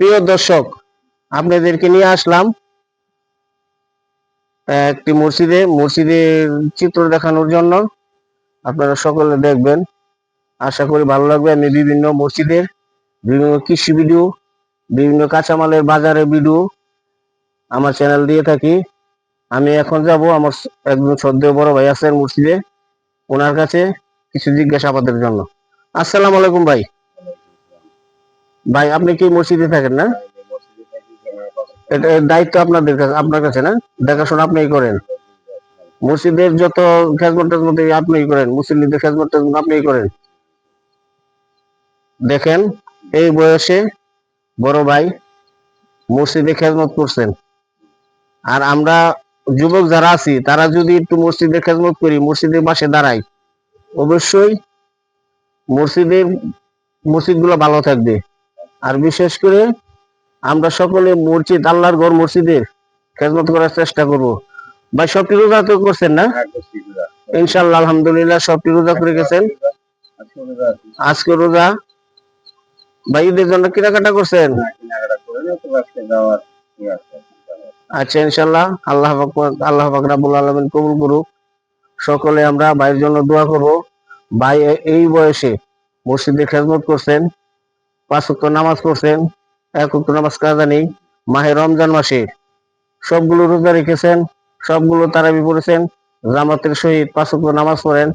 প্রিয় দর্শক, আপনাদেরকে নিয়ে আসলাম একটি মসজিদে মসজিদের চিত্র দেখানোর জন্য। আপনারা সকলে দেখবেন। আশা করি ভালো লাগবে। আমি বিভিন্ন মসজিদের বিভিন্ন কৃষি ভিডিও, বিভিন্ন কাঁচামালের বাজারের ভিডিও আমার চ্যানেল দিয়ে থাকি। আমি এখন যাব আমার একজন শ্রদ্ধেয় বড় ভাই আছেন মসজিদে। ওনার কাছে কিছু জিজ্ঞাসাবাদের জন্য। আসসালামু আলাইকুম ভাই। ভাই, আপনি কি মসজিদে থাকেন না? এটা দায়িত্ব আপনাদের কাছে, আপনার কাছে না? দেখাশোনা আপনি করেন। মসজিদের যত খেজমত টেজমত এই আপনিই করেন মুসলিমদের খেজমত টেজমত আপনিই করেন। দেখেন, এই বয়সে বড় ভাই মসজিদে খেজমত করছেন। আর আমরা যুবক যারা আছি, তারা যদি একটু মসজিদে খেজমত করি, মসজিদের পাশে দাঁড়াই, অবশ্যই মসজিদের, মসজিদগুলো ভালো থাকবে। আর বিশেষ করে আমরা সকলে মসজিদ আল্লাহর ঘর মসজিদের খেজমত করার চেষ্টা করব। ভাই সবটি রোজা তো করছেন না? ইনশাল্লাহ আলহামদুলিল্লাহ সবটি রোজা করে গেছেন? আজকে রোজা ভাই ঈদের জন্য কেনাকাটা করছেন? আচ্ছা ইনশাল্লাহ আল্লাহ আল্লাহ পাক রাব্বুল আলামিন কবুল করুক। সকলে আমরা ভাইয়ের জন্য দোয়া করব। ভাই এই বয়সে মসজিদে খেজমত করছেন। পাঁচ উত্তর নামাজ পড়ছেন, এক উত্তর নামাজ কাজা নেই, মাহে রমজান মাসে সবগুলো রোজা রেখেছেন, সবগুলো তারাবি পড়েছেন, জামাতের সহিত পাঁচ উত্তর নামাজ পড়েন।